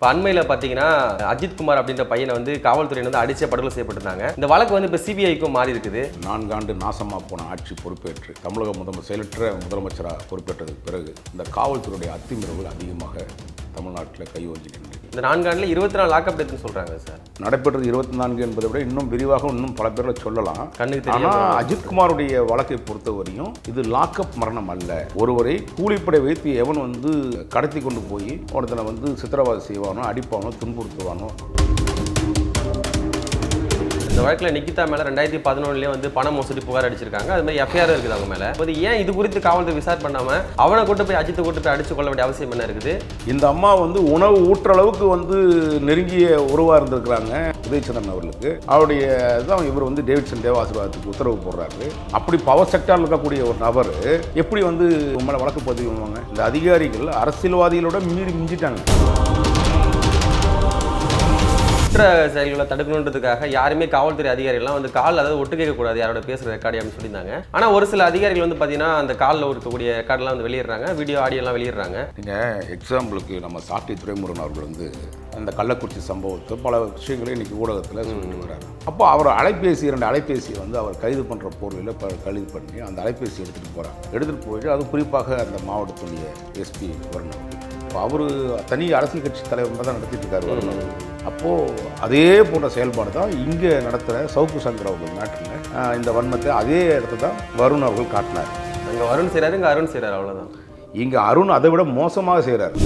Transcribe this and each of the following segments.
இப்போ அண்மையில் பார்த்தீங்கன்னா அஜித் குமார் அப்படின்ற பையனை வந்து காவல்துறையினர் வந்து அடிச்சே படுகொலை செய்யப்பட்டிருந்தாங்க. இந்த வழக்கு வந்து இப்போ சிபிஐக்கும் மாறி இருக்குது. நான்காண்டு நாசமாக போன ஆட்சி பொறுப்பேற்று தமிழக முதல்வர் செயலற்ற முதலமைச்சராக பொறுப்பேற்றதுக்கு பிறகு இந்த காவல்துறையுடைய அத்துமீறல்கள் அதிகமாக தமிழ்நாட்டில் கையோங்கி நின்று இந்த நான்காண்டில் இருபத்தி நாலு லாக்அப் டெத்துன்னு சொல்கிறாங்க சார். நடைபெற்றது இருபத்தி நான்கு என்பதை விட இன்னும் விரிவாக இன்னும் பல பேரில் சொல்லலாம். கண்ணுக்கு ஆனால் அஜித்குமாருடைய வழக்கை பொறுத்தவரையும் இது லாக்அப் மரணம் அல்ல. ஒருவரை கூலிப்படை வைத்து எவன் வந்து கடத்தி கொண்டு போய் ஒருத்தனை வந்து சித்திரவதை செய்வானோ அடிப்பானோ துன்புறுத்துவானோ. இந்த வழக்கில் நிக்கிதா மேலே ரெண்டாயிரத்தி பதினொன்றுலேயே வந்து பண மோசடி புகார் அடிச்சிருக்காங்க. அது மாதிரி எஃப்ஐஆர் இருக்குது அவங்க மேலே. அது ஏன் இது குறித்து காவல்துறை விசாரணை பண்ணாமல் அவனை கூட்டு போய் அஜித்தை கூட்டு போய் அடிச்சு கொள்ள வேண்டிய அவசியம் என்ன இருக்குது? இந்த அம்மா வந்து உணவு ஊட்டுற அளவுக்கு வந்து நெருங்கிய உறவாக இருந்திருக்கிறாங்க உதயச்சந்திரன் அவர்களுக்கு. அவருடைய தான் இவர் வந்து டேவிட்சன் தேவாசிர்வாதத்துக்கு உத்தரவு போடுறாரு. அப்படி பவர் செக்டாரில் இருக்கக்கூடிய ஒரு நபர் எப்படி வந்து உங்க மேலே வழக்கு பதிவு பண்ணுவாங்க இந்த அதிகாரிகள் அரசியல்வாதிகளோட மீறி மிஞ்சிட்டாங்க. குற்ற செயல்களை தடுக்கணுன்றதுக்காக யாருமே காவல்துறை அதிகாரிகள்லாம் வந்து கால் அதாவது ஒட்டு கேட்கக்கூடாது யாரோட பேசுகிற ரெக்கார்டு அப்படின்னு சொல்லியிருந்தாங்க. ஆனால் ஒரு சில அதிகாரிகள் வந்து பார்த்தீங்கன்னா அந்த காலில் இருக்கக்கூடிய ரெக்கார்டெலாம் வந்து வெளியிடுறாங்க வீடியோ ஆடியோலாம் வெளியிடுறாங்க. நீங்கள் எக்ஸாம்பிளுக்கு நம்ம சாட்டி துரைமுருகன் அவர்கள் வந்து அந்த கள்ளக்குறிச்சி சம்பவத்தை பல விஷயங்களை இன்னைக்கு ஊடகத்தில் சொல்லிட்டு வர்றாரு. அப்போ அவர் அலைபேசி இரண்டு அலைபேசியை வந்து அவர் கைது பண்ணுற போர்வையில் ப கைது பண்ணி அந்த அலைபேசி எடுத்துகிட்டு போகிறாங்க எடுத்துகிட்டு போயிட்டு அது குறிப்பாக அந்த மாவட்டத்துடைய எஸ்பி வருண் அவர்கள். இப்போ அவர் தனி அரசியல் கட்சி தலைவர் தான் நடத்திட்டு இருக்காரு. அப்போது அதே போன்ற செயல்பாடு தான் இங்கே நடத்துகிற சவுக்கு சங்கர் அவர்கள் நாட்டில் இந்த வன்மத்தை அதே இடத்துல தான் வருண் அவர்கள் காட்டினார். அங்கே வருண் செய்கிறாரு இங்கே அருண் செய்கிறாரு அவ்வளோதான் இங்கே அருண் அதை விட மோசமாக செய்கிறார்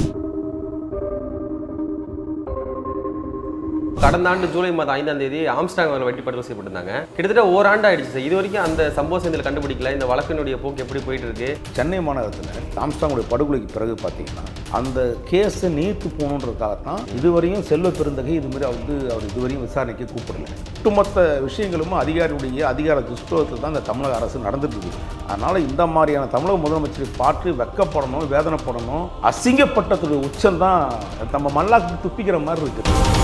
கடந்த ஆண்டு ஜூலை மாதம் ஐந்தாம் தேதி ஆம்ஸ்டாங் அவர்கள் வெட்டி படுகொலை செய்யப்பட்டிருந்தாங்க. கிட்டத்தட்ட ஓராண்டு ஆயிடுச்சு சார். இது வரைக்கும் அந்த சம்பவ செய்தியில் கண்டுபிடிக்கல. இந்த வழக்கினுடைய போக்கு எப்படி போயிட்டு இருக்கு சென்னை மாநகரத்தில் ஆம்ஸ்டாங்குடைய படுகொலைக்கு பிறகு பார்த்தீங்கன்னா அந்த கேஸை நீத்து போகணுன்றதுக்காகத்தான் இதுவரையும் செல்வ பெருந்தகை இதுமாரி வந்து அவர் இதுவரையும் விசாரணைக்கு கூப்பிடல. ஒட்டுமொத்த விஷயங்களும் அதிகாரியுடைய அதிகார துஷ்பிரகத்தில் தான் இந்த தமிழக அரசு நடந்துட்டு இருக்குது அதனால் இந்த மாதிரியான தமிழக முதலமைச்சரை பார்த்து வெக்கப்படணும் வேதனைப்படணும். அசிங்கப்பட்டதுடைய உச்சம் தான் நம்ம மல்லாக்கு துப்பிக்கிற மாதிரி இருக்குது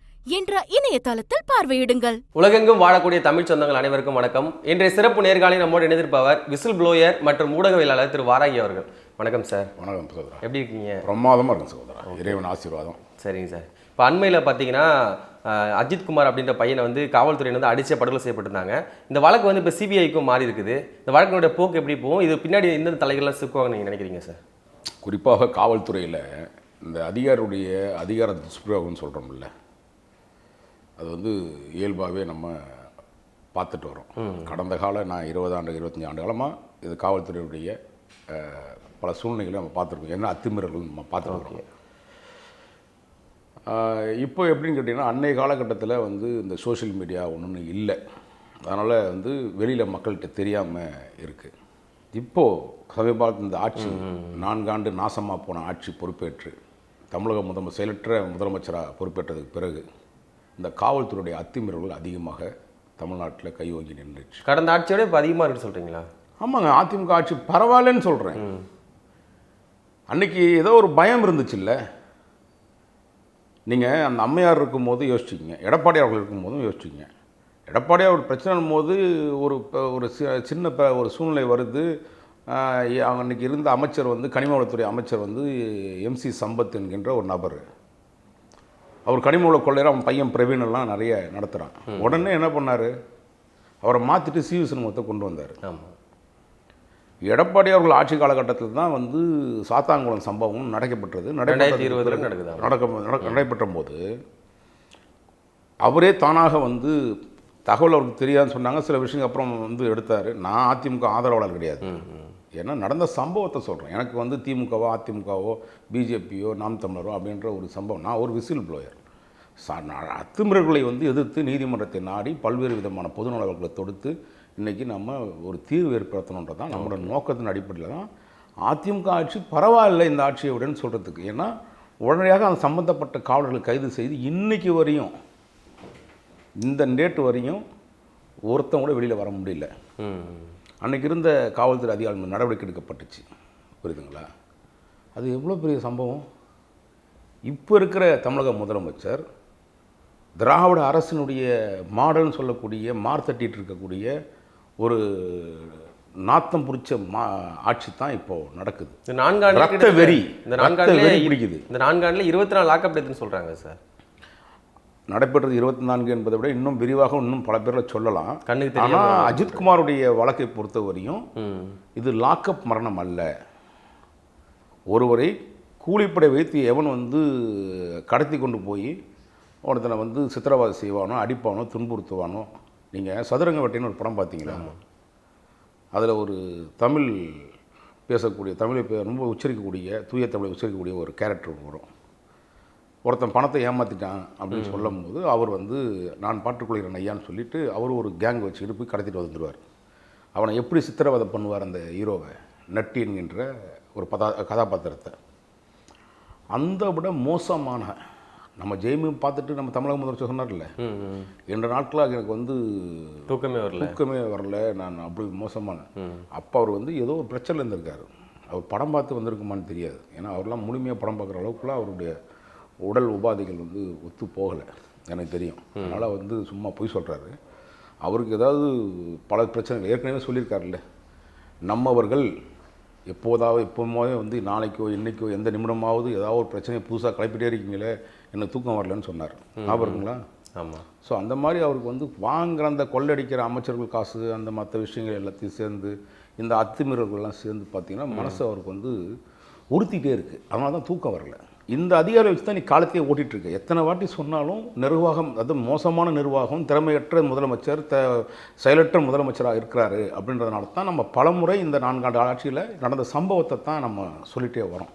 என்ற இணையதளத்தில் பார்வையிடுங்கள். உலகெங்கும் வாழக்கூடிய தமிழ் சொந்தங்கள் அனைவருக்கும் வணக்கம். இன்றைய சிறப்பு நேர்காணலில் நம்மோடு இணைந்திருப்பவர் விசில் ப்ளோயர் மற்றும் ஊடகவியலாளர் திரு வாராகி அவர்கள். வணக்கம் சார். வணக்கம் சகோதரா. எப்படி இருக்கீங்க? பிரமாதமாக இருக்கும் சகோதரா. இறைவன் ஆசீர்வாதம். சரிங்க சார். இப்போ அண்மையில் பார்த்தீங்கன்னா அஹ், அஜித் குமார் அப்படின்ற பையனை வந்து காவல்துறையினர் வந்து அடிச்சே படுகொலை செய்யப்பட்டிருந்தாங்க. இந்த வழக்கு வந்து இப்போ சிபிஐக்கும் மாறி இருக்குது. இந்த வழக்கினுடைய போக்கு எப்படி போகும்? இது பின்னாடி எந்தெந்த தலைகள்லாம் சிக்குவாங்க நீங்கள் நினைக்கிறீங்க சார்? குறிப்பாக காவல்துறையில் இந்த அதிகாரியுடைய அதிகார துஷ்பிரயோகம்னு சொல்கிறோம்ல அது வந்து இயல்பாகவே நம்ம பார்த்துட்டு வரோம். கடந்த கால நான் இருபது ஆண்டு இருபத்தஞ்சி ஆண்டு காலமாக இது காவல்துறையுடைய பல சூழ்நிலைகளை நம்ம பார்த்துருக்கோம். என்ன அத்துமீறல்கள் நம்ம பார்த்துருக்கோம் இப்போ எப்படின்னு கேட்டிங்கன்னா அன்னைய காலகட்டத்தில் வந்து இந்த சோஷியல் மீடியா ஒன்று இல்லை. அதனால் வந்து வெளியில் மக்கள்கிட்ட தெரியாமல் இருக்குது இப்போது சமீபத்தில் இந்த ஆட்சி நான்காண்டு நாசமாக போன ஆட்சி பொறுப்பேற்று தமிழக முதல்வர் செயலற்ற முதலமைச்சராக பொறுப்பேற்றதுக்கு பிறகு இந்த காவல்துறையுடைய அத்துமீறல்கள் அதிகமாக தமிழ்நாட்டில் கையோங்கி நின்றுச்சு. கடந்த ஆட்சியோட இப்போ அதிகமாக இருக்குன்னு சொல்கிறீங்களா ஆமாங்க அதிமுக ஆட்சி பரவாயில்லன்னு சொல்கிறேன் அன்னைக்கு ஏதோ ஒரு பயம் இருந்துச்சுல்ல? நீங்கள் அந்த அம்மையார் இருக்கும்போது யோசிச்சிங்க எடப்பாடி அவர்கள் இருக்கும்போதும் யோசிச்சிங்க எடப்பாடி அவர் பிரச்சனை போது ஒரு ஒரு சின்ன ஒரு சூழ்நிலை வருது. அன்னைக்கு இருந்த அமைச்சர் வந்து கனிம வளத்துறை அமைச்சர் வந்து எம்சி சம்பத் என்கின்ற ஒரு நபர். அவர் கனிம வள கொள்ளையர் அவன் பையன் பிரவீன் எல்லாம் நிறைய நடத்துகிறான் உடனே என்ன பண்ணார்? அவரை மாற்றிட்டு சிவி சண்முகத்தை கொண்டு வந்தார். எடப்பாடி அவர்கள் ஆட்சி காலகட்டத்தில் தான் வந்து சாத்தாங்குளம் சம்பவம் நடக்கப்பட்டது. நடக்க நடக்க- நடைபெற்ற போது அவரே தானாக வந்து தகவல் அவருக்கு தெரியாதுன்னு சொன்னாங்க. சில விஷயங்கள் அப்புறம் வந்து எடுத்தார். நான் அதிமுக ஆதரவாளர் கிடையாது. ஏன்னா நடந்த சம்பவத்தை சொல்கிறேன் எனக்கு வந்து திமுகவோ அதிமுகவோ பிஜேபியோ நாம் தமிழரோ அப்படின்ற ஒரு சம்பவம். நான் ஒரு விசில் ப்ளோயர் அத்துமுறைகளை வந்து எதிர்த்து நீதிமன்றத்தை நாடி பல்வேறு விதமான பொதுநல வழக்குகளை தொடுத்து இன்றைக்கி நம்ம ஒரு தீர்வு ஏற்படுத்தணுன்றது தான் நம்மளோட நோக்கத்தின் அடிப்படையில் தான் அதிமுக ஆட்சி பரவாயில்லை இந்த ஆட்சியை விடன்னு சொல்கிறதுக்கு ஏன்னா உடனடியாக அந்த சம்பந்தப்பட்ட காவலர்களை கைது செய்து இன்னைக்கு வரையும் இந்த டேட் வரையும் ஒருத்தன் கூட வெளியில் வர முடியல. ம் அன்னைக்கு இருந்த காவல்துறை அதிகாரிகள் மீது நடவடிக்கை எடுக்கப்பட்டுச்சு. புரியுதுங்களா? அது எவ்வளோ பெரிய சம்பவம்? இப்போ இருக்கிற தமிழக முதலமைச்சர் திராவிட அரசினுடைய மாடல்னு சொல்லக்கூடிய மார்த்தட்டிட்டு இருக்கக்கூடிய ஒரு நாத்தம் பிடிச்ச மா ஆட்சி தான் இப்போ நடக்குது. இந்த நான்காண்டு ரத்த வெறி இந்த வெறி பிடிக்குது. இந்த நான்காண்டுல இருபத்தி நாலு லாக்அப் டெத்துன்னு சொல்றாங்க சார். நடைபெற்றது இருபத்தி நான்கு என்பதை விட இன்னும் விரிவாக இன்னும் பல பேரில் சொல்லலாம். கண்ணுக்கு ஆனால் அஜித்குமாருடைய வழக்கை பொறுத்தவரையும் இது லாக்அப் மரணம் அல்ல. ஒருவரை கூலிப்படை வைத்து எவன் வந்து கடத்தி கொண்டு போய் ஒருத்தனை வந்து சித்திரவதை செய்வானோ அடிப்பானோ துன்புறுத்துவானோ நீங்கள் சதுரங்க வேட்டைன்னு ஒரு படம் பார்த்தீங்களா? அதில் ஒரு தமிழ் பேசக்கூடிய தமிழை ரொம்ப உச்சரிக்கக்கூடிய தூய தமிழை உச்சரிக்கக்கூடிய ஒரு கேரக்டர் வரும் ஒருத்தன் பணத்தை ஏமாற்றிட்டான் அப்படின்னு சொல்லும்போது அவர் வந்து நான் பாட்டுக்கொள்கிறேன் ஐயான்னு சொல்லிட்டு அவர் ஒரு கேங் வச்சுக்கிட்டு போய் கடத்திட்டு வந்துடுவார் அவனை எப்படி சித்திரவதை பண்ணுவார் அந்த ஹீரோவை? நட்டி என்கின்ற ஒரு பதா கதாபாத்திரத்தை. அந்த விட மோசமான நம்ம ஜெயமியும் பார்த்துட்டு நம்ம தமிழக முதலமைச்சர் சொன்னார்ல ரெண்டு நாட்களாக எனக்கு வந்து தூக்கமே வரல. தூக்கமே வரல நான் அப்படி மோசமான. அப்போ அவர் வந்து ஏதோ ஒரு பிரச்சனையில் இருந்திருக்காரு. அவர் படம் பார்த்து வந்திருக்குமான்னு தெரியாது. ஏன்னா அவர்லாம் முழுமையாக படம் பார்க்குற அளவுக்குலாம் அவருடைய உடல் உபாதைகள் வந்து ஒத்து போகலை. எனக்கு தெரியும். அதனால் வந்து சும்மா பொய் சொல்கிறாரு அவருக்கு ஏதாவது பல பிரச்சனைகள் ஏற்கனவே சொல்லியிருக்காருல்ல. நம்மவர்கள் எப்போதாவது எப்போவுமே வந்து நாளைக்கோ இன்னைக்கோ எந்த நிமிடமாவது ஏதாவது ஒரு பிரச்சனையை புதுசாக கிளப்பிட்டே இருக்கீங்களே எனக்கு தூக்கம் வரலன்னு சொன்னார். ஞாபகம் இருக்குங்களா ஆமா. ஸோ அந்த மாதிரி அவருக்கு வந்து வாங்குற அந்த கொள்ளடிக்கிற அமைச்சர்கள் காசு அந்த மற்ற விஷயங்கள் எல்லாத்தையும் சேர்ந்து இந்த அத்துமீறல்கள்லாம் சேர்ந்து பார்த்தீங்கன்னா மனசு அவருக்கு வந்து உறுத்திட்டே இருக்குது அதனால தான் தூக்கம் வரல. இந்த அதிகாரி வச்சு தான் நீ காலத்தையே ஓட்டிகிட்டு இருக்க எத்தனை வாட்டி சொன்னாலும் நிர்வாகம் அது மோசமான நிர்வாகம் திறமையற்ற முதலமைச்சர் த செயலற்ற முதலமைச்சராக இருக்கிறாரு அப்படின்றதுனால தான் நம்ம பலமுறை இந்த நான்காண்டு ஆட்சியில் நடந்த சம்பவத்தை தான் நம்ம சொல்லிகிட்டே வரோம்.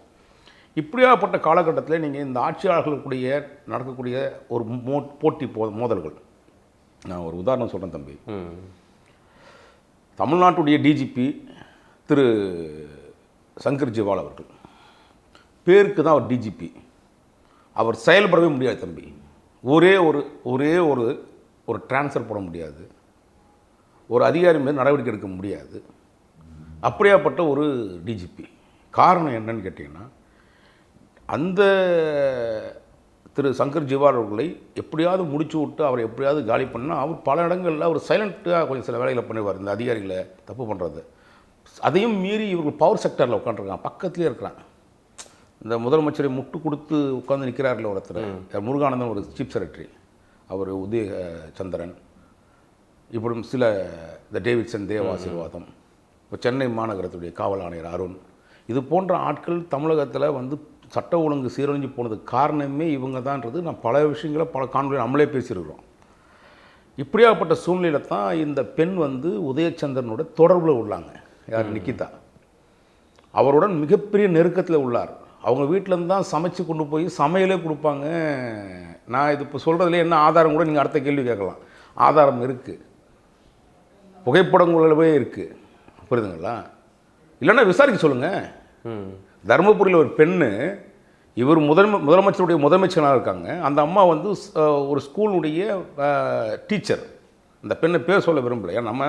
இப்படியாப்பட்ட காலகட்டத்தில் நீங்கள் இந்த ஆட்சியாளர்களுடைய நடக்கக்கூடிய ஒரு மோ போட்டி போ மோதல்கள். நான் ஒரு உதாரணம் சொல்கிறேன் தம்பி. தமிழ்நாட்டுடைய டிஜிபி திரு சங்கர் ஜிவால் அவர்கள். பேருக்கு தான் அவர் டிஜிபி அவர் செயல்படவே முடியாது தம்பி. ஒரே ஒரு ஒரே ஒரு ஒரு ட்ரான்ஸ்ஃபர் போட முடியாது. ஒரு அதிகாரி மீது நடவடிக்கை எடுக்க முடியாது. அப்படியாப்பட்ட ஒரு டிஜிபி காரணம் என்னன்னு கேட்டிங்கன்னா அந்த திரு சங்கர் ஜிவார் அவர்களை எப்படியாவது முடிச்சு விட்டு அவரை எப்படியாவது காலி பண்ணால் அவர் பல இடங்களில் அவர் சைலண்ட்டாக கொஞ்சம் சில வேலைகளை பண்ணிடுவார் இந்த அதிகாரிகளை தப்பு பண்ணுறது அதையும் மீறி இவர்கள் பவர் செக்டரில் உட்காந்துருக்காங்க பக்கத்துலேயே இருக்கிறாங்க. இந்த முதலமைச்சரை முட்டு கொடுத்து உட்காந்து நிற்கிறார்ல ஒருத்தர். முருகானந்தன் ஒரு சீஃப் செக்ரட்டரி. அவர் உதய சந்திரன். இப்படி சில இந்த டேவிட்சன் தேவ ஆசீர்வாதம் இப்போ சென்னை மாநகரத்துடைய காவல் ஆணையர் அருண். இது போன்ற ஆட்கள் தமிழகத்தில் வந்து சட்ட ஒழுங்கு சீரழிஞ்சு போனதுக்கு காரணமே இவங்க தான்ன்றது நான் பல விஷயங்களை பல காணொலி நம்மளே பேசியிருக்கிறோம். இப்படியாப்பட்ட சூழ்நிலையில தான் இந்த பெண் வந்து உதயச்சந்திரனோட தொடர்பில் உள்ளாங்க. யார்? நிக்கிதா. அவருடன் மிகப்பெரிய நெருக்கத்தில் உள்ளார். அவங்க வீட்டிலேருந்து தான் சமைச்சு கொண்டு போய் சமையலே கொடுப்பாங்க. நான் இது இப்போ சொல்கிறதுல என்ன ஆதாரம் கூட நீங்கள் அடுத்த கேள்வி கேட்கலாம். ஆதாரம் இருக்குது புகைப்படங்களவே இருக்குது புரியுதுங்களா? இல்லைன்னா விசாரிக்க சொல்லுங்கள் தருமபுரியில் ஒரு பெண்ணு இவர் முதல் முதலமைச்சருடைய முதலமைச்சராக இருக்காங்க. அந்த அம்மா வந்து ஒரு ஸ்கூலுடைய டீச்சர். அந்த பெண்ணை பேர் சொல்ல விரும்பல. ஏன்னா நம்ம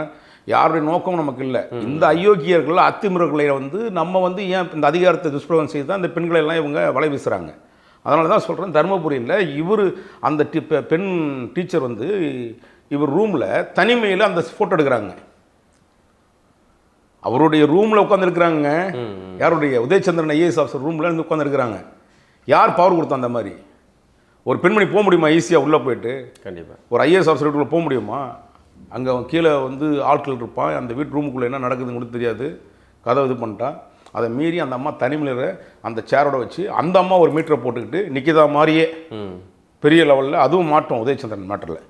யாருடைய நோக்கம் நமக்கு இல்லை இந்த அயோக்கியர்கள் அத்துமீறல்களை வந்து நம்ம வந்து ஏன் இந்த அதிகாரத்தை துஷ்பிரயோகம் செய்து தான் இந்த பெண்களை எல்லாம் இவங்க வலை வீசுகிறாங்க அதனால தான் சொல்கிறேன் தருமபுரியில் இவர் அந்த டி பெண் டீச்சர் வந்து இவர் ரூமில் தனிமையில் அந்த ஃபோட்டோ எடுக்கிறாங்க. அவருடைய ரூமில் உட்காந்துருக்குறாங்க யாருடைய? உதயச்சந்திரன் ஐஏஎஸ் ஆஃபீஸர் ரூமில் இருந்து உட்காந்துருக்குறாங்க யார் பவர் கொடுத்தா அந்த மாதிரி? ஒரு பெண்மணி போக முடியுமா? ஈஸியாக உள்ளே போயிட்டு. கண்டிப்பா. ஒரு ஐஏஎஸ் ஆஃபீஸர் வீட்டுக்குள்ள போக முடியுமா? அங்கே அவன் கீழே வந்து ஆட்கள் இருப்பான். அந்த வீட்டு ரூமுக்குள்ளே என்ன நடக்குதுன்னு கூட தெரியாது. கதவு இது பண்ணிட்டான். அதை மீறி அந்த அம்மா தனிமையில் அந்த சேரோட வச்சு அந்த அம்மா ஒரு மீட்டரை போட்டுக்கிட்டு நிற்கிதா மாதிரியே பெரிய லெவலில் அதுவும் மாட்டோம் உதயச்சந்திரன் மேட்டரில்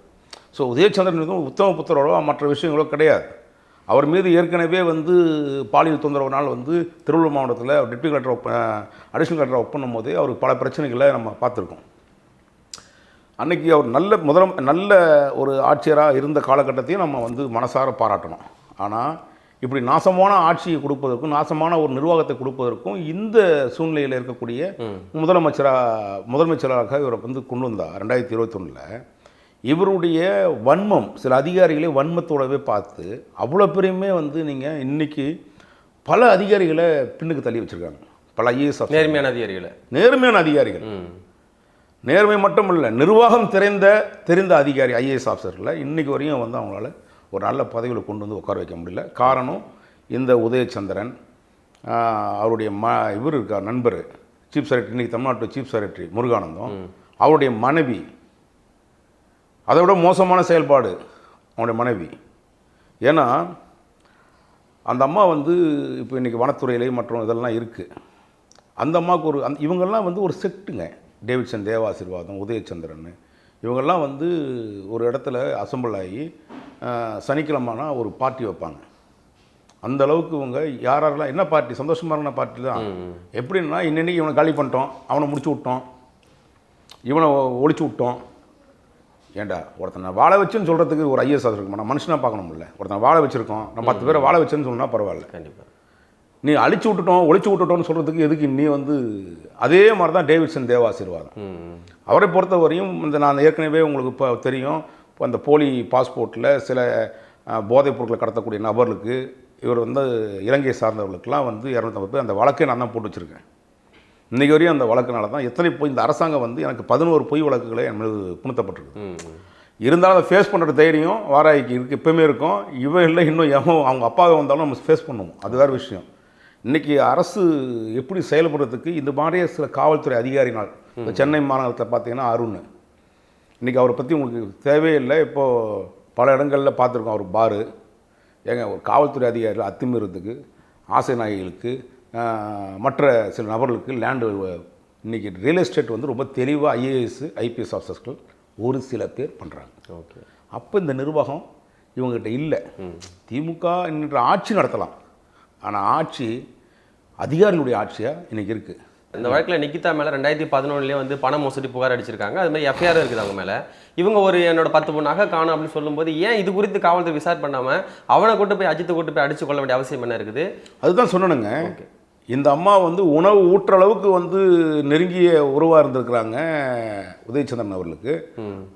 ஸோ உதயச்சந்திரன் எதுவும் உத்தம புத்திரோட மற்ற விஷயங்களோ கிடையாது. அவர் மீது ஏற்கனவே வந்து பாலியல் தொந்தரவுனால் வந்து திருவள்ளூர் மாவட்டத்தில் deputy collector additional collector work பண்ணும்போதே அவருக்கு பல பிரச்சனைகளை நம்ம பார்த்துருக்கோம். அன்னைக்கு அவர் நல்ல முதலம் நல்ல ஒரு ஆட்சியராக இருந்த காலகட்டத்தையும் நம்ம வந்து மனசார பாராட்டணும். ஆனால் இப்படி நாசமான ஆட்சியை கொடுப்பதற்கும் நாசமான ஒரு நிர்வாகத்தை கொடுப்பதற்கும் இந்த சூழ்நிலையில் இருக்கக்கூடிய முதலமைச்சராக முதலமைச்சராக இவரை வந்து கொண்டு வந்தார் ரெண்டாயிரத்தி இருபத்தொன்னில். இவருடைய வன்மம் சில அதிகாரிகளை வன்மத்தோடவே பார்த்து அவ்வளோ பெரியமே வந்து நீங்கள் இன்னைக்கு பல அதிகாரிகளை பின்னுக்கு தள்ளி வச்சுருக்காங்க. பல ஐஏஎஸ் நேர்மையான அதிகாரிகளை. நேர்மையான அதிகாரிகள். நேர்மை மட்டும் இல்லை நிர்வாகம் தெரிந்த தெரிந்த அதிகாரி ஐஏஎஸ் ஆஃபீஸர்களை இன்னைக்கு வரையும் வந்து அவங்களால ஒரு நல்ல பதவியில் கொண்டு வந்து உட்கார வைக்க முடியல. காரணம் இந்த உதயச்சந்திரன் அவருடைய ம இவர் இருக்கார் நண்பர் சீஃப் செக்ரட்டரி இன்னைக்கு தமிழ்நாட்டு சீஃப் செக்ரட்டரி முருகானந்தம். அவருடைய மனைவி அதை விட மோசமான செயல்பாடு அவனுடைய மனைவி. ஏன்னா அந்த அம்மா வந்து இப்போ இன்றைக்கி வனத்துறையிலே மற்றும் இதெல்லாம் இருக்குது அந்த அம்மாவுக்கு ஒரு அந்த இவங்கெல்லாம் வந்து ஒரு செட்டுங்க. டேவிட்சன் தேவாசீர்வாதம் உதயச்சந்திரன் இவங்கெல்லாம் வந்து ஒரு இடத்துல அசம்பிள் ஆகி சனிக்கிழமைனா ஒரு பார்ட்டி வைப்பாங்க. அந்த அளவுக்கு இவங்க யார் யாரெல்லாம் என்ன பார்ட்டி சந்தோஷமான பார்ட்டி தான். எப்படின்னா இன்னைக்கு இவனை காலி பண்ணிட்டோம் அவனை முடிச்சு விட்டோம் இவனை ஒழிச்சு விட்டோம். ஏன்டா ஒருத்தனை வாழ வச்சுன்னு சொல்கிறதுக்கு ஒரு ஐஎஸ் இருக்க மாட்டான். மனுஷனாக பார்க்கணும்ல. ஒருத்தனை வாழ வச்சிருக்கோம் நம்ம பத்து பேரை வாழ வச்சேன்னு சொன்னால் பரவாயில்ல. கண்டிப்பா. நீ அழிச்சு விட்டுட்டோம் ஒழிச்சு விட்டுட்டோம்னு சொல்கிறதுக்கு எதுக்கு நீ வந்து அதே மாதிரி தான் டேவிட்சன் தேவாசீர்வாதம் அவரை பொறுத்தவரையும் இந்த நான் ஏற்கனவே உங்களுக்கு இப்போ தெரியும் இப்போ அந்த போலி பாஸ்போர்ட்டில் சில போதைப் பொருட்களை கடத்தக்கூடிய நபர்களுக்கு இவர் வந்து இலங்கை சார்ந்தவர்களுக்கெல்லாம் வந்து இரநூத்தம்பது பேர் அந்த வழக்கை நான் தான் போட்டு வச்சுருக்கேன். இன்றைக்கி வரையும் அந்த வழக்குனால தான் எத்தனை போய் இந்த அரசாங்கம் வந்து எனக்கு பதினோரு பொய் வழக்குகளை என் மீது புணுத்தப்பட்டிருக்கு. இருந்தாலும் அதை ஃபேஸ் பண்ணுற தைரியம் வாராய்க்கு இருக்கு எப்பவுமே இருக்கும். இவன் இல்லை இன்னும் எவன் அவங்க அப்பாவை வந்தாலும் நம்ம ஃபேஸ் பண்ணுவோம். அது வேறு விஷயம். இன்றைக்கி அரசு எப்படி செயல்படுறதுக்கு இந்த மாதிரியே சில காவல்துறை அதிகாரிகள் இப்போ சென்னை மாநகரத்தில் பார்த்தீங்கன்னா அருண். இன்றைக்கி அவரை பற்றி உங்களுக்கு தேவையில்லை. இப்போது பல இடங்களில் பார்த்துருக்கோம் அவர் பாரு. ஏங்க ஒரு காவல்துறை அதிகாரிகள் அத்துமீறதுக்கு ஆசை நாய்களுக்கு ஆஹ், மற்ற சில நபர்களுக்கு லேண்டு இன்றைக்கி ரியல் எஸ்டேட் வந்து ரொம்ப தெளிவாக ஐஏஎஸ் ஐபிஎஸ் ஆஃபீஸர்கள் ஒரு சில பேர் பண்ணுறாங்க ஓகே. அப்போ இந்த நிர்வாகம் இவங்ககிட்ட இல்லை. திமுக என்கிற ஆட்சி நடத்தலாம். ஆனால் ஆட்சி அதிகாரிகளுடைய ஆட்சியாக இன்னைக்கு இருக்குது இந்த வழக்கில் நிக்கிதா மேலே ரெண்டாயிரத்தி பதினொன்றுலேயே வந்து பண மோசடி புகார் அடிச்சிருக்காங்க. அது மாதிரி எஃப்ஐஆர் இருக்குது அவங்க மேலே. இவங்க ஒரு என்னோட பத்து பொண்ணு நகை காணும் அப்படின்னு சொல்லும்போது ஏன் இது குறித்து காவல்துறை விசாரணை பண்ணாமல் அவனை கொண்டு போய் அஜித்தை கொண்டு போய் அடிச்சு கொள்ள வேண்டிய அவசியம் என்ன இருக்குது? அதுதான் சொன்னனுங்க. இந்த அம்மா வந்து உணவு ஊட்டுற அளவுக்கு வந்து நெருங்கிய உறவாக இருந்திருக்கிறாங்க உதயச்சந்திரன் அவர்களுக்கு.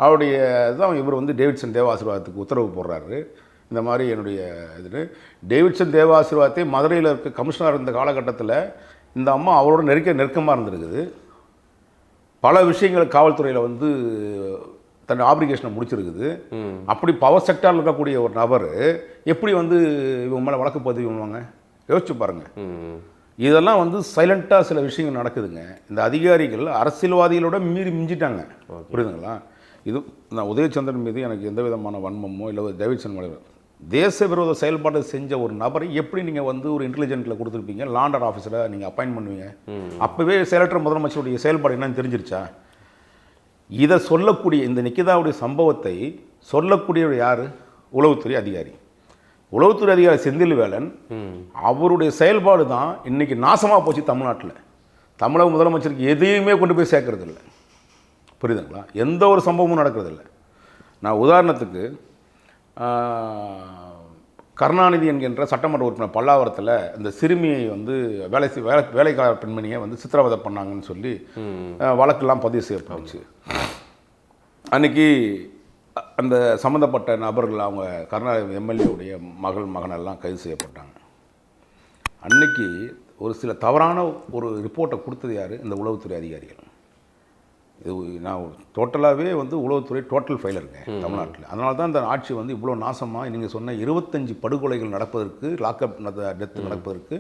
அவருடைய தான் இவர் வந்து டேவிட்சன் தேவாசீர்வாதத்துக்கு உத்தரவு போடுறாரு. இந்த மாதிரி என்னுடைய இது டேவிட்சன் தேவாசீர்வாதத்தை மதுரையில் இருக்க கமிஷனர் இருந்த காலகட்டத்தில் இந்த அம்மா அவரோட நெருக்க நெருக்கமாக இருந்திருக்குது. பல விஷயங்கள் காவல்துறையில் வந்து தன் ஆப்ளிகேஷனை முடிச்சிருக்குது. அப்படி பவர் செக்டாரில் இருக்கக்கூடிய ஒரு நபர் எப்படி வந்து இவங்க மேலே வழக்கு பதிவு பண்ணுவாங்க? யோசிச்சு பாருங்க. ம். இதெல்லாம் வந்து சைலண்ட்டாக சில விஷயங்கள் நடக்குதுங்க. இந்த அதிகாரிகள் அரசியல்வாதிகளோட மீறி மிஞ்சிட்டாங்க. புரியுதுங்களா? இது நான் உதயச்சந்திரன் மீது எனக்கு எந்த விதமான வன்மமோ இல்லை டேவிட்சன் மேலே தேச விரோத செயல்பாடு செஞ்ச ஒரு நபரை எப்படி நீங்கள் வந்து ஒரு இன்டெலிஜென்ட்டில் கொடுத்துருப்பீங்க? லாண்டர் ஆஃபீஸரை நீங்கள் அப்பாயின்ட் பண்ணுவீங்க. அப்போவே செயலற்ற முதலமைச்சருடைய செயல்பாடு என்னன்னு தெரிஞ்சிருச்சா? இதை சொல்லக்கூடிய இந்த நிக்கிதாவுடைய சம்பவத்தை சொல்லக்கூடிய யார்? உளவுத்துறை அதிகாரி. உளவுத்துறை அதிகாரி செந்தில்வேலன். அவருடைய செயல்பாடு தான் இன்னைக்கு நாசமாக போச்சு தமிழ்நாட்டில். தமிழக முதலமைச்சருக்கு எதையுமே கொண்டு போய் சேர்க்கறது இல்லை புரியுதுங்களா? எந்த ஒரு சம்பவமும் நடக்கிறதில்ல. நான் உதாரணத்துக்கு கருணாநிதி என்கின்ற சட்டமன்ற உறுப்பினர் பல்லாவரத்தில் இந்த சிறுமியை வந்து வேலை வேலை வேலைக்கார பெண்மணியை வந்து சித்திரவதை பண்ணாங்கன்னு சொல்லி வழக்கெல்லாம் பதிவு செய்யப்பட்டுச்சு. அன்னைக்கு அ- அந்த சம்மந்தப்பட்ட நபர்கள் அவங்க கருணாநிதி எம்எல்ஏவுடைய மகள் மகனெல்லாம் கைது செய்யப்பட்டாங்க. அன்னைக்கு ஒரு சில தவறான ஒரு ரிப்போர்ட்டை கொடுத்தது யார்? இந்த உளவுத்துறை அதிகாரிகள். இது நான் டோட்டலாகவே வந்து உளவுத்துறை டோட்டல் ஃபெயிலருங்க தமிழ்நாட்டில். அதனால தான் இந்த ஆட்சி வந்து இவ்வளோ நாசமாக நீங்கள் சொன்ன இருபத்தஞ்சி படுகொலைகள் நடப்பதற்கு லாக்அப் டெத் நடப்பதற்கு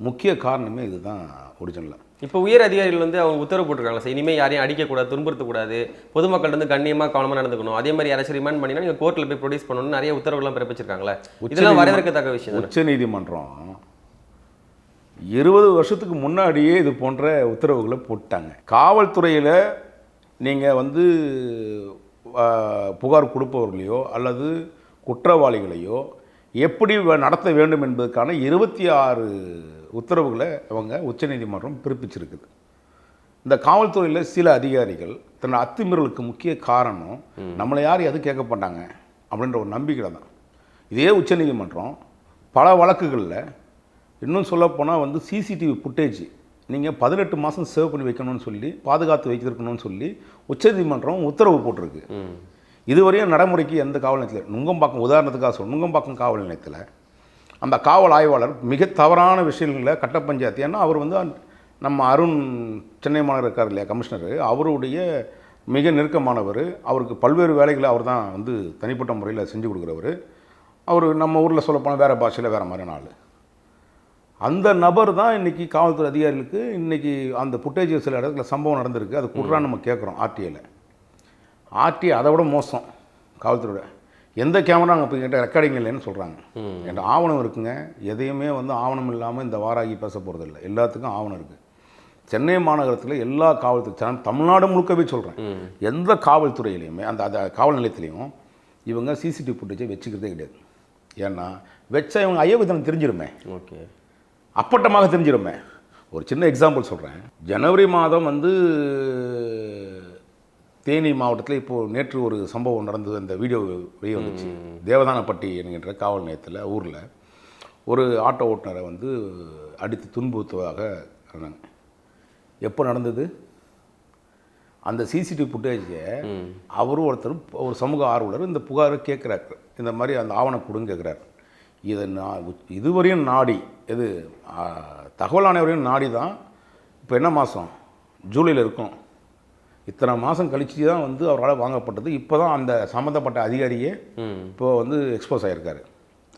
முக்கிய காரணமே இதுதான் ஒரிஜினலாக இப்போ உயர் அதிகாரிகள் வந்து அவங்க உத்தரவு போட்டிருக்காங்க சார். இனிமேல் யாரையும் அடிக்கக்கூடாது துன்புறுத்தக்கூடாது பொதுமக்கள் வந்து கண்ணியமாக கவனமாக நடந்துக்கணும். அதே மாதிரி யாராச்சும் ரிமாண்ட் பண்ணினா நீங்கள் கோர்ட்டில் போய் ப்ரொடியூஸ் பண்ணணும்னு நிறைய உத்தரவுலாம் பிறப்பிச்சிருக்காங்களே. இதெல்லாம் வரவேற்கத்தக்க விஷயம் உச்ச நீதிமன்றம் இருபது வருஷத்துக்கு முன்னாடியே இது போன்ற உத்தரவுகளை போட்டாங்க. காவல்துறையில் நீங்கள் வந்து புகார் கொடுப்பவர்களையோ அல்லது குற்றவாளிகளையோ எப்படி நடத்த வேண்டும் என்பதற்கான இருபத்தி ஆறு உத்தரவுகளை அவங்க உச்சநீதிமன்றம் பிறப்பிச்சிருக்குது. இந்த காவல்துறையில் சில அதிகாரிகள் தன் அத்துமீறலுக்கு முக்கிய காரணம் நம்மளை யார் எதுவும் கேட்க மாட்டாங்க அப்படின்ற ஒரு நம்பிக்கை தான். இதே உச்சநீதிமன்றம் பல வழக்குகளில் இன்னும் சொல்லப்போனால் வந்து சிசிடிவி ஃபுட்டேஜ் நீங்கள் பதினெட்டு மாதம் சேவ் பண்ணி வைக்கணும்னு சொல்லி பாதுகாத்து வைத்திருக்கணும்னு சொல்லி உச்சநீதிமன்றம் உத்தரவு போட்டிருக்கு. இதுவரையும் நடைமுறைக்கு எந்த காவல் நிலையத்தில் நுங்கம்பாக்கம் உதாரணத்துக்காக சொல்ல நுங்கம்பாக்கம் காவல் நிலையத்தில் அந்த காவல் ஆய்வாளர் மிக தவறான விஷயங்களில் கட்ட பஞ்சாயத்து ஏன்னா அவர் வந்து நம்ம அருண் சென்னை மாநகர் இருக்கார் இல்லையா கமிஷனர் அவருடைய மிக நெருக்கமானவர் அவருக்கு பல்வேறு வேலைகளை அவர் தான் வந்து தனிப்பட்ட முறையில் செஞ்சு கொடுக்குறவர். அவர் நம்ம ஊரில் சொல்லப்போனால் வேறு பாஷையில் வேறு மாதிரியான ஆள். அந்த நபர் தான் இன்றைக்கி காவல்துறை அதிகாரிகளுக்கு இன்றைக்கி அந்த புட்டேஜ் சில இடத்துல சம்பவம் நடந்திருக்கு. அது குடுறான்னு நம்ம கேட்குறோம் ஆர்டிஐயில் ஆர்டி அதை விட மோசம் காவல்துறையோட. எந்த கேமரா அங்கே போய் கேட்டால் ரெக்கார்டிங் இல்லைன்னு சொல்கிறாங்க என்கிட்ட ஆவணம் இருக்குங்க. எதையுமே வந்து ஆவணம் இல்லாமல் இந்த வாராகி பேச போகிறதில்ல எல்லாத்துக்கும் ஆவணம் இருக்குது சென்னை மாநகரத்தில் எல்லா காவல்துறை தமிழ்நாடு முழுக்கவே சொல்கிறேன் எந்த காவல்துறையிலையுமே அந்த அந்த காவல் நிலையத்திலையும் இவங்க சிசிடிவி ஃபுட்டேஜை வச்சுக்கிறதே கிடையாது. ஏன்னா வச்சா இவங்க அயோக்கியத்தனம் தெரிஞ்சிருமே. ஓகே. அப்பட்டமாக தெரிஞ்சிருமே ஒரு சின்ன எக்ஸாம்பிள் சொல்கிறேன் ஜனவரி மாதம் வந்து தேனி மாவட்டத்தில் இப்போது நேற்று ஒரு சம்பவம் நடந்தது. அந்த வீடியோ வெளியே வந்துச்சு. தேவதானப்பட்டி என்கின்ற காவல் நிலையத்தில் ஊரில் ஒரு ஆட்டோ ஓட்டுநரை வந்து அடித்து துன்புறுத்துவதாக இருந்தாங்க எப்போ நடந்தது? அந்த சிசிடிவி ஃபுட்டேஜை அவரும் ஒருத்தர் ஒரு சமூக ஆர்வலர் இந்த புகாரை கேட்குறாரு. இந்த மாதிரி அந்த ஆவணம் கொடுன்னு கேட்குறாரு. இதை நான் இதுவரையும் நாடி இது தகவல் ஆணையவரையும் நாடி தான் இப்போ என்ன மாதம் ஜூலையில் இருக்கும். இத்தனை மாதம் கழிச்சு தான் வந்து அவரால் வாங்கப்பட்டது. இப்போ தான் அந்த சம்மந்தப்பட்ட அதிகாரியே இப்போ வந்து எக்ஸ்போஸ் ஆகியிருக்காரு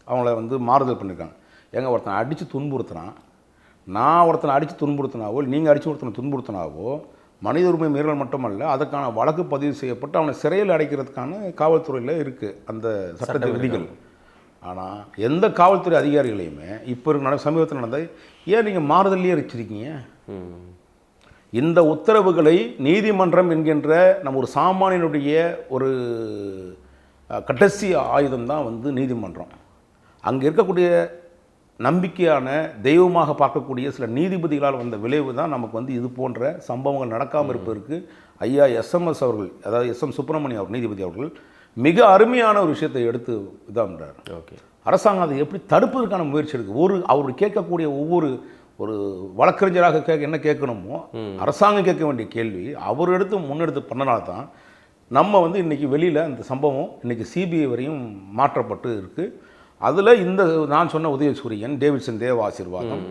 அவங்கள வந்து மாறுதல் பண்ணியிருக்காங்க ஏங்க ஒருத்தனை அடித்து துன்புறுத்துறான். நான் ஒருத்தனை அடித்து துன்புறுத்தினாவோ நீங்கள் அடித்து ஒருத்தனை துன்புறுத்தினாவோ மனித உரிமை மீறல் மட்டுமல்ல அதற்கான வழக்கு பதிவு செய்யப்பட்டு அவனை சிறையில் அடைக்கிறதுக்கான காவல்துறையில் இருக்குது அந்த சட்ட விதிகள். ஆனால் எந்த காவல்துறை அதிகாரிகளையுமே இப்போ நட சமீபத்தில் நடந்த ஏன் நீங்கள் மாறுதல்லையே வச்சிருக்கீங்க இந்த உத்தரவுகளை நீதிமன்றம் என்கின்ற நம்ம ஒரு சாமானியனுடைய ஒரு கடைசி ஆயுதம் தான் வந்து நீதிமன்றம். அங்கே இருக்கக்கூடிய நம்பிக்கையான தெய்வமாக பார்க்கக்கூடிய சில நீதிபதிகளால் வந்த விளைவு தான் நமக்கு வந்து இது போன்ற சம்பவங்கள் நடக்காமல் இருப்பதற்கு ஐயா எஸ்எம்எஸ் அவர்கள் அதாவது எஸ் எம் சுப்பிரமணியம் அவர் நீதிபதி அவர்கள் மிக அருமையான ஒரு விஷயத்தை எடுத்து இதாகிறார் ஓகே. அரசாங்கம் அதை எப்படி தடுப்பதற்கான முயற்சி எடுக்கு? ஒரு அவர் கேட்கக்கூடிய ஒவ்வொரு ஒரு வழக்கறிஞராக கேட்க என்ன கேட்கணுமோ அரசாங்கம் கேட்க வேண்டிய கேள்வி அவர் எடுத்து முன்னெடுத்து பண்ணனால தான் நம்ம வந்து இன்றைக்கி வெளியில் அந்த சம்பவம் இன்றைக்கி சிபிஐ வரையும் மாற்றப்பட்டு இருக்குது அதில் இந்த நான் சொன்ன உதயசூரியன் டேவிட்சன் தேவ ஆசீர்வாதம்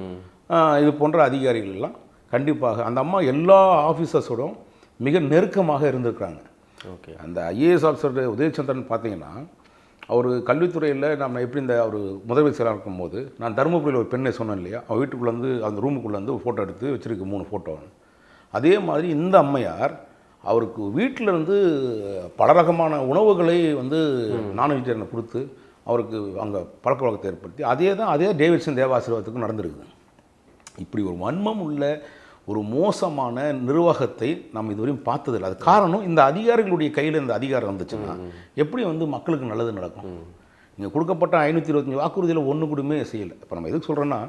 இது போன்ற அதிகாரிகள் எல்லாம் கண்டிப்பாக அந்த அம்மா எல்லா ஆஃபீஸர்ஸோடும் மிக நெருக்கமாக இருந்திருக்கிறாங்க. ஓகே. அந்த ஐஏஎஸ் ஆஃபீஸர் உதயச்சந்திரன் பார்த்தீங்கன்னா அவர் கல்வித்துறையில் நம்ம எப்படி இந்த அவர் முதல்வர் செயலாளர் இருக்கும்போது நான் தருமபுரியில் ஒரு பெண்ணை சொன்னேன் இல்லையா? அவள் வீட்டுக்குள்ளே வந்து அந்த ரூமுக்குள்ளே வந்து ஃபோட்டோ எடுத்து வச்சிருக்கு மூணு ஃபோட்டோ அதே மாதிரி இந்த அம்மையார் அவருக்கு வீட்டில் இருந்து பல ரகமான உணவுகளை வந்து நான் வெஜிடேரியனை கொடுத்து அவருக்கு அங்கே பழக்க வழக்கத்தை ஏற்படுத்தி அதே தான் அதே டேவிட்சன் தேவாசீர்வாதத்துக்கும் நடந்திருக்குது. இப்படி ஒரு வன்மம் உள்ள ஒரு மோசமான நிர்வாகத்தை நம்ம இதுவரையும் பார்த்ததில்லை. அது காரணம் இந்த அதிகாரிகளுடைய கையில் இந்த அதிகாரம் வந்துச்சுன்னா எப்படி வந்து மக்களுக்கு நல்லது நடக்கும்? இங்கே கொடுக்கப்பட்ட ஐநூற்றி இருபத்தஞ்சி வாக்குறுதியில் ஒன்று கூடமே செய்யலை. இப்போ நம்ம எதுக்கு சொல்கிறோன்னா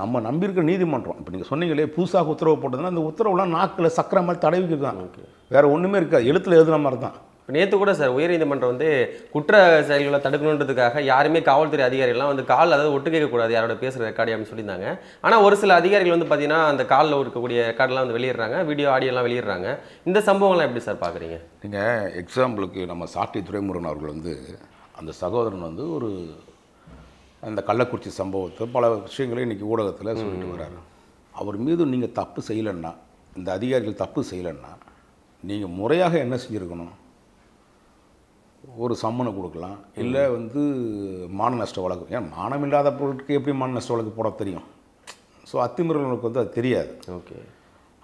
நம்ம நம்பியிருக்க நீதிமன்றம் இப்போ நீங்கள் சொன்னீங்களே புதுசாக உத்தரவு போட்டதுன்னா அந்த உத்தரவுலாம் நாக்கில் சக்கரை மாதிரி தடவிக்கிறது தான். வேறு ஒன்றுமே இருக்காது. எழுத்தில் எழுதுன மாதிரி தான் நேற்று கூட சார் உயர்நீதிமன்றம் வந்து குற்ற செயல்களை தடுக்கணுன்றதுக்காக யாருமே காவல்துறை அதிகாரிகள்லாம் வந்து கால் அதாவது ஒட்டு கேட்கக்கூடாது யாரோட பேசுகிற ரெக்கார்டு அப்படின்னு சொல்லியிருந்தாங்க. ஆனால் ஒரு சில அதிகாரிகள் வந்து பார்த்தீங்கன்னா அந்த காலில் இருக்கக்கூடிய ரெக்கார்டெலாம் வந்து வெளியிடுறாங்க வீடியோ ஆடியோலாம் வெளியிடுறாங்க. இந்த சம்பவங்கள்லாம் எப்படி சார் பார்க்குறீங்க நீங்கள் எக்ஸாம்பிளுக்கு நம்ம சாட்டி துரைமுருகன் அவர்கள் வந்து அந்த சகோதரன் வந்து ஒரு அந்த கள்ளக்குறிச்சி சம்பவத்தை பல விஷயங்களை இன்றைக்கி ஊடகத்தில் சொல்லிட்டு வர்றாரு. அவர் மீது நீங்கள் தப்பு செய்யலைன்னா இந்த அதிகாரிகள் தப்பு செய்யலைன்னா நீங்கள் முறையாக என்ன செஞ்சுருக்கணும்? ஒரு சம்மனை கொடுக்கலாம். இல்லை வந்து மான நஷ்ட வழக்கு. ஏன் மானம் இல்லாத பொருட்களுக்கு எப்படி மான நஷ்ட வழக்கு போட தெரியும்? ஸோ அத்துமீறலுக்கு வந்து அது தெரியாது. ஓகே.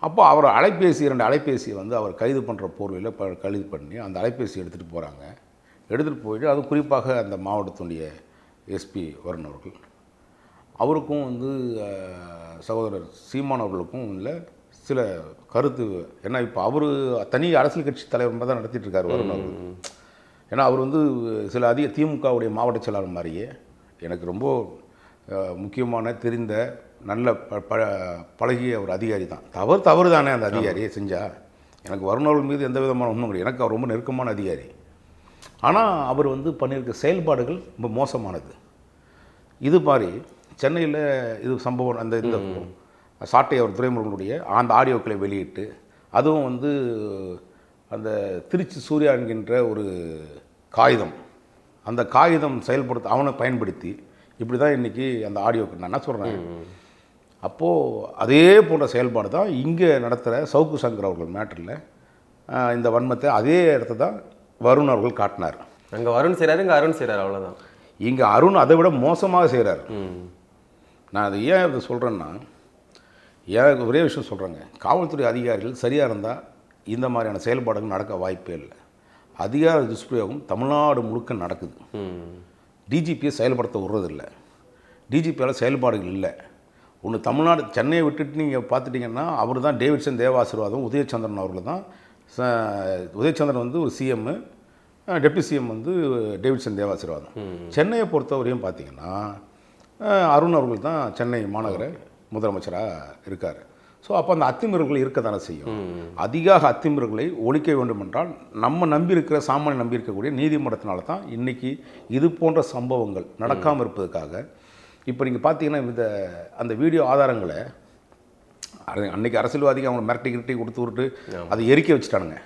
அப்போ அவர் அலைபேசி இரண்டு அலைபேசியை வந்து அவர் கைது பண்ணுற போர்வையில் ப கைது பண்ணி அந்த அலைபேசி எடுத்துகிட்டு போகிறாங்க எடுத்துகிட்டு போயிட்டு அதுவும் குறிப்பாக அந்த மாவட்டத்துடைய எஸ்பி வருண் அவர்கள். அவருக்கும் வந்து சகோதரர் சீமான் அவர்களுக்கும் இல்லை சில கருத்து ஏன்னா இப்போ அவர் தனி அரசியல் கட்சி தலைவர் தான் நடத்திட்டு இருக்காரு வருண் அவர்கள். ஏன்னா அவர் வந்து சில அதிக திமுகவுடைய மாவட்ட செயலாளர் மாதிரியே எனக்கு ரொம்ப முக்கியமான தெரிந்த நல்ல ப பழகிய ஒரு அதிகாரி தான். தவறு தவறு தானே அந்த அதிகாரியை செஞ்சா. எனக்கு வருணவர்கள் மீது எந்த விதமான ஒன்றும் கிடையாது. எனக்கு அவர் ரொம்ப நெருக்கமான அதிகாரி. ஆனால் அவர் வந்து பண்ணியிருக்க செயல்பாடுகள் ரொம்ப மோசமானது. இது மாதிரி சென்னையில் இது சம்பவம் அந்த இந்த சாட்டை அவர் துறைமுகங்களுடைய அந்த ஆடியோக்களை வெளியிட்டு அதுவும் வந்து அந்த திருச்சி சூர்யா என்கின்ற ஒரு காகிதம். அந்த காகிதம் செயல்படுத்த அவனை பயன்படுத்தி இப்படி தான் இன்றைக்கி அந்த ஆடியோக்கு நான் என்ன சொல்கிறேன் அப்போது அதே போன்ற செயல்பாடு தான் இங்கே நடத்துகிற சவுக்கு சங்கர் அவர்கள் மேட்டரில் இந்த வன்மத்தை அதே இடத்த தான் வருண் அவர்கள் காட்டினார். அங்க வருண் செய்றாரு இங்க அருண் செய்றாரு அவ்வளவுதான். இங்கே அருண் அதை விட மோசமாக செய்கிறார் நான் அதை ஏன் இதை சொல்கிறேன்னா ஏன் ஒரே விஷயம் சொல்கிறேங்க காவல்துறை அதிகாரிகள் சரியாக இருந்தால் இந்த மாதிரியான செயல்பாடுகள் நடக்க வாய்ப்பே இல்லை. அதிகார துஷ்பிரயோகம் தமிழ்நாடு முழுக்க நடக்குது. டிஜிபியை செயல்படுத்த விடுறதில்லை. டிஜிபியால் செயல்பாடுகள் இல்லை. ஒன்று தமிழ்நாடு சென்னையை விட்டுட்டு நீங்கள் பார்த்துட்டிங்கன்னா அவர் தான் டேவிட்சன் தேவாசீர்வாதம் உதயச்சந்திரன் அவர்கள் தான். உதயச்சந்திரன் வந்து ஒரு சிஎம்மு டெப்டி சிஎம் வந்து டேவிட்சன் தேவாசீர்வாதம். சென்னையை பொறுத்தவரையும் பார்த்தீங்கன்னா அருண் அவர்கள் தான் சென்னை மாநகர முதலமைச்சராக இருக்கார். ஸோ அப்போ அந்த அத்துமீறல்கள் இருக்க தானே செய்யும் அதிகாக அத்துமீறல்களை ஒழிக்க வேண்டும் என்றால் நம்ம நம்பி இருக்கிற சாமானிய நம்பி இருக்கக்கூடிய நீதிமன்றத்தினால தான் இன்றைக்கி இது போன்ற சம்பவங்கள் நடக்காமல் இருப்பதற்காக இப்போ நீங்கள் பார்த்தீங்கன்னா இந்த அந்த வீடியோ ஆதாரங்களை அன்னைக்கு அரசியல்வாதிக்கு அவங்க மிரட்டி கிரட்டி கொடுத்து விட்டு அதை எரிக்க வச்சுட்டானுங்க.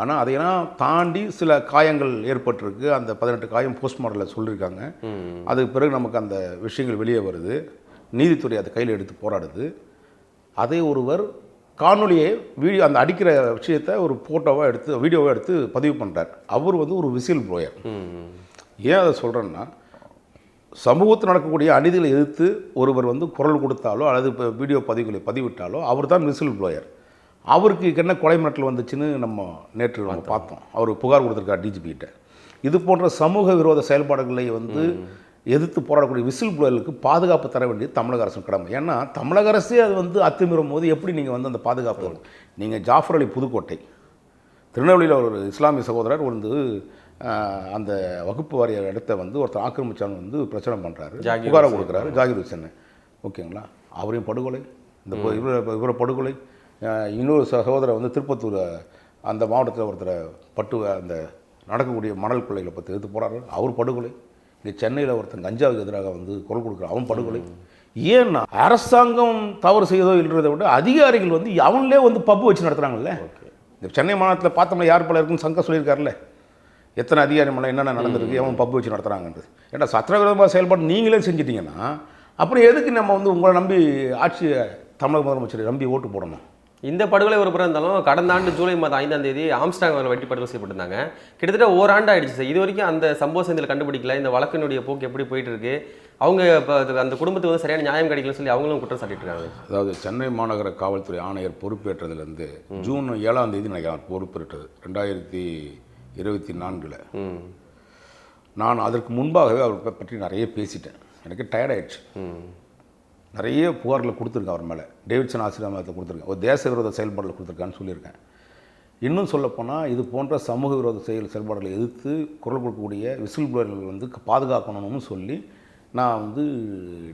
ஆனால் அதையெல்லாம் தாண்டி சில காயங்கள் ஏற்பட்டிருக்கு. அந்த பதினெட்டு காயம் போஸ்ட்மார்ட்டமில் சொல்லியிருக்காங்க. அதுக்கு பிறகு நமக்கு அந்த விஷயங்கள் வெளியே வருது. நீதித்துறை அதை கையில் எடுத்து போராடுது. அதை ஒருவர் காணொளியை வீடியோ அந்த அடிக்கிற விஷயத்தை ஒரு ஃபோட்டோவாக எடுத்து வீடியோவை எடுத்து பதிவு பண்ணுறார் அவர் வந்து ஒரு விசில் ப்ளோயர் ஏன் அதை சொல்கிறேன்னா சமூகத்தில் நடக்கக்கூடிய அநீதிகளை எதிர்த்து ஒருவர் வந்து குரல் கொடுத்தாலோ அல்லது இப்போ வீடியோ பதிவுகளை பதிவிட்டாலோ அவர் தான் விசில் ப்ளோயர் அவருக்கு என்ன கொலை மிரட்டல் வந்துச்சுன்னு நம்ம நேற்று நம்ம பார்த்தோம். அவர் புகார் கொடுத்துருக்கார் டிஜிபிகிட்ட இது போன்ற சமூக விரோத செயல்பாடுகளை வந்து எதிர்த்து போராடக்கூடிய விசில் ப்ளோயர்களுக்கு பாதுகாப்பு தர வேண்டியது தமிழக அரசின் கடமை. ஏன்னா தமிழக அரசே அது வந்து அத்துமீறும் போது எப்படி நீங்கள் வந்து அந்த பாதுகாப்பு நீங்கள் ஜாஃபர் அலி புதுக்கோட்டை. திருநெல்வேலியில் ஒரு இஸ்லாமிய சகோதரர் வந்து அந்த வகுப்பு வாரிய இடத்த வந்து ஒருத்தர் ஆக்கிரமிச்சான்னு வந்து பிரச்சனை பண்ணுறாரு ஜாகிர் புகாரை கொடுக்குறாரு. ஜாகிர் ஹுசேன் ஓகேங்களா? அவரையும் படுகொலை. இந்த இவர இவரை படுகொலை. இன்னொரு சகோதரர் வந்து திருப்பத்தூர் அந்த மாவட்டத்தில் ஒருத்தரை பட்டு அந்த நடக்கக்கூடிய மணல் கொள்ளைகளை பற்றி எடுத்து போகிறாரு அவர் படுகொலை. இங்கே சென்னையில் ஒருத்தன் கஞ்சாவுக்கு எதிராக வந்து குரல் கொடுக்குறான். அவன் படுகொலை. ஏன்னா அரசாங்கம் தவறு செய்தோ இல்லைன்றதை விட அதிகாரிகள் வந்து அவங்களே வந்து பப்பு வச்சு நடத்துகிறாங்கல்ல இந்த சென்னை மாநிலத்தில் பார்த்தோம்னா யார் பல இருக்குன்னு சங்க சொல்லியிருக்காருல்ல. எத்தனை அதிகாரி மேலே என்னென்ன நடந்திருக்கு எவன் பப்பு வச்சு நடத்துகிறாங்கன்றது ஏன்னா சத்திரவிரோதமாக செயல்பாடு நீங்களே செஞ்சிட்டீங்கன்னா அப்புறம் எதுக்கு நம்ம வந்து உங்களை நம்பி ஆட்சியை தமிழக முதலமைச்சரை நம்பி ஓட்டு போடணும்? இந்த படுகொலை ஒரு புறம் இருந்தாலும் கடந்த ஆண்டு ஜூலை மாதம் ஐந்தாம் தேதி ஆம்ஸ்டாங் அவர்கள் வெட்டி படுகொலை செய்யப்பட்டிருந்தாங்க. கிட்டத்தட்ட ஓராண்டு ஆயிடுச்சு சார். இது வரைக்கும் அந்த சம்பவ செந்தில் கண்டுபிடிக்கல. இந்த வழக்கினுடைய போக்கு எப்படி போயிட்டு இருக்கு அவங்க இப்போ அந்த குடும்பத்துக்கு வந்து சரியான நியாயம் கிடைக்கலன்னு சொல்லி அவங்களும் குற்றம் சாட்டிட்டு இருக்காங்க. அதாவது சென்னை மாநகர காவல்துறை ஆணையர் பொறுப்பேற்றதுலேருந்து ஜூன் ஏழாம் தேதி நினைக்கிறேன் பொறுப்பேற்றது. ரெண்டாயிரத்தி இருபத்தி நான்கில். நான் அதற்கு முன்பாகவே அவர் பற்றி நிறைய பேசிட்டேன். எனக்கு டயர்ட் ஆயிடுச்சு. ம். நிறைய புகார்களை கொடுத்துருக்கேன் அவர் மேலே. டேவிட்சன் ஆசிரியமத்தை கொடுத்துருக்கேன் ஒரு தேச விரோத செயல்பாடுகள் கொடுத்துருக்கான்னு சொல்லியிருக்கேன். இன்னும் சொல்லப்போனால் இது போன்ற சமூக விரோத செயல் செயல்பாடுகளை எதிர்த்து குரல் கொடுக்கக்கூடிய விசில் ப்ளோயர்கள் வந்து பாதுகாக்கணும்னு சொல்லி நான் வந்து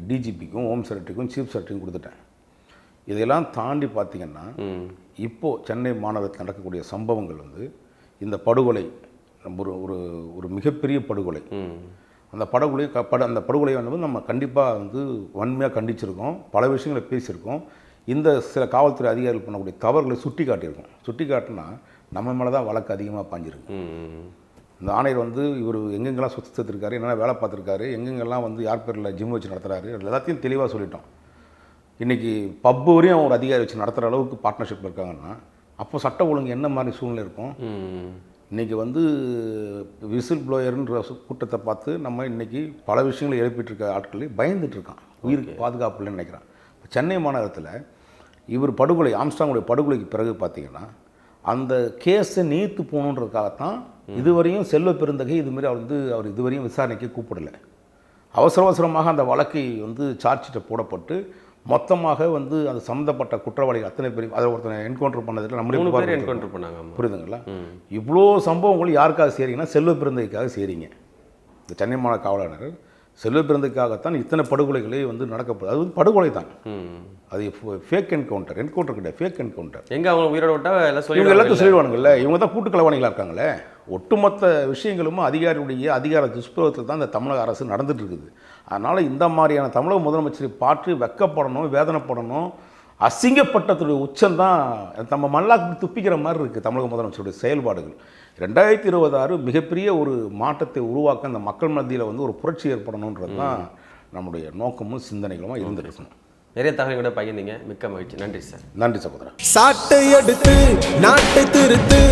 டிஜிபிக்கும் ஹோம் செக்ரட்டரிக்கும் சீஃப் செக்ரட்டரிக்கும் கொடுத்துட்டேன். இதையெல்லாம் தாண்டி பார்த்தீங்கன்னா இப்போது சென்னை மாநகரத்தில் நடக்கக்கூடிய சம்பவங்கள் வந்து இந்த படுகொலை ஒரு ஒரு ஒரு மிகப்பெரிய படுகொலை. அந்த படுகொலை பட அந்த படுகொலையை வந்து நம்ம கண்டிப்பாக வந்து வன்மையாக கண்டிச்சிருக்கோம். பல விஷயங்களை பேசியிருக்கோம். இந்த சில காவல்துறை அதிகாரிகள் பண்ணக்கூடிய தவறுகளை சுட்டி காட்டியிருக்கோம் சுட்டி காட்டினா நம்ம மேலே தான் வழக்கு அதிகமாக பாஞ்சிருக்கு இந்த ஆணையர் வந்து இவர் எங்கெங்கெல்லாம் சொத்து சேர்த்துருக்காரு என்னென்ன வேலை பார்த்துருக்காரு எங்கெங்கெல்லாம் வந்து யார் பேரில் ஜிம் வச்சு நடத்துறாரு எல்லாத்தையும் தெளிவாக சொல்லிட்டோம். இன்றைக்கி பப்பு வரையும் ஒரு அதிகாரி வச்சு நடத்துகிற அளவுக்கு பார்ட்னர்ஷிப் இருக்காங்கன்னா அப்போ சட்ட ஒழுங்கு என்ன மாதிரி சூழ்நிலை இருக்கும்? இன்றைக்கி வந்து விசில் ப்ளோயர்ன்ற கூட்டத்தை பார்த்து நம்ம இன்றைக்கி பல விஷயங்களை எழுப்பிட்டு இருக்க ஆட்களே பயந்துட்டு இருக்கான் உயிருக்கு பாதுகாப்பு இல்லைன்னு நினைக்கிறான். இப்ப சென்னை மாநகரத்தில் இவர் படுகொலை ஆம்ஸ்டாங்குடைய படுகொலைக்கு பிறகு பார்த்தீங்கன்னா அந்த கேஸை நீத்து போகணுன்றதுக்காகத்தான் இதுவரையும் செல்வ பெருந்தகை இதுமாரி அவர் வந்து அவர் இதுவரையும் விசாரணைக்கு கூப்பிடலை. அவசர அவசரமாக அந்த வழக்கை வந்து சார்ஜ் ஷீட்டை போடப்பட்டு மொத்தமாக வந்து அது சம்மந்தப்பட்ட குற்றவாளிகள் அத்தனை பேரும் அதை ஒருத்தனை என்கவுண்டர் பண்ணதில் நம்மளே பேர். என்கவுண்டர் பண்ணாங்க. புரியுதுங்களா? இவ்வளோ சம்பவங்கள் யாருக்காக செய்கிறீங்கன்னா செல்வ பிறந்ததுக்காக செய்கிறீங்க இந்த சென்னை மாநகர காவலாளர் செல்வ பிறந்ததுக்காகத்தான் இத்தனை படுகொலைகளே வந்து நடக்கப்படுது அது வந்து படுகொலை தான். அது ஃபேக் என்கவுண்டர் என்கவுண்டர் கிடையாது ஃபேக் என்கவுண்டர் எங்க அவங்க உயிரோட விட்டா எல்லாம் இவங்க சொல்லி எல்லாத்தையும் சொல்லிடுவானுங்கல்ல? இவங்க தான் கூட்டு களவாணிகளாக இருக்காங்களே? ஒட்டுமொத்த விஷயங்களும் அதிகாரியுடைய அதிகார துஷ்பிரயோகத்தில் தான் இந்த தமிழக அரசு நடந்துட்டு இருக்குது. அதனால் இந்த மாதிரியான தமிழக முதலமைச்சரை பார்த்து வெக்கப்படணும் வேதனைப்படணும். அசிங்கப்பட்டத்துடைய உச்சம்தான் நம்ம மல்லாக்கு துப்பிக்கிற மாதிரி இருக்குது தமிழக முதலமைச்சருடைய செயல்பாடுகள். ரெண்டாயிரத்தி இருபதாறு மிகப்பெரிய ஒரு மாற்றத்தை உருவாக்க அந்த மக்கள் மத்தியில் வந்து ஒரு புரட்சி ஏற்படணுன்றது தான் நம்முடைய நோக்கமும் சிந்தனைகளும் இருந்திருக்கணும். நிறைய தகவல் கூட பகிர்ந்தீங்க. மிக்க மகிழ்ச்சி. நன்றி சார். நன்றி சகோதரா சாட்டை எடுத்து நாட்டை திருத்து.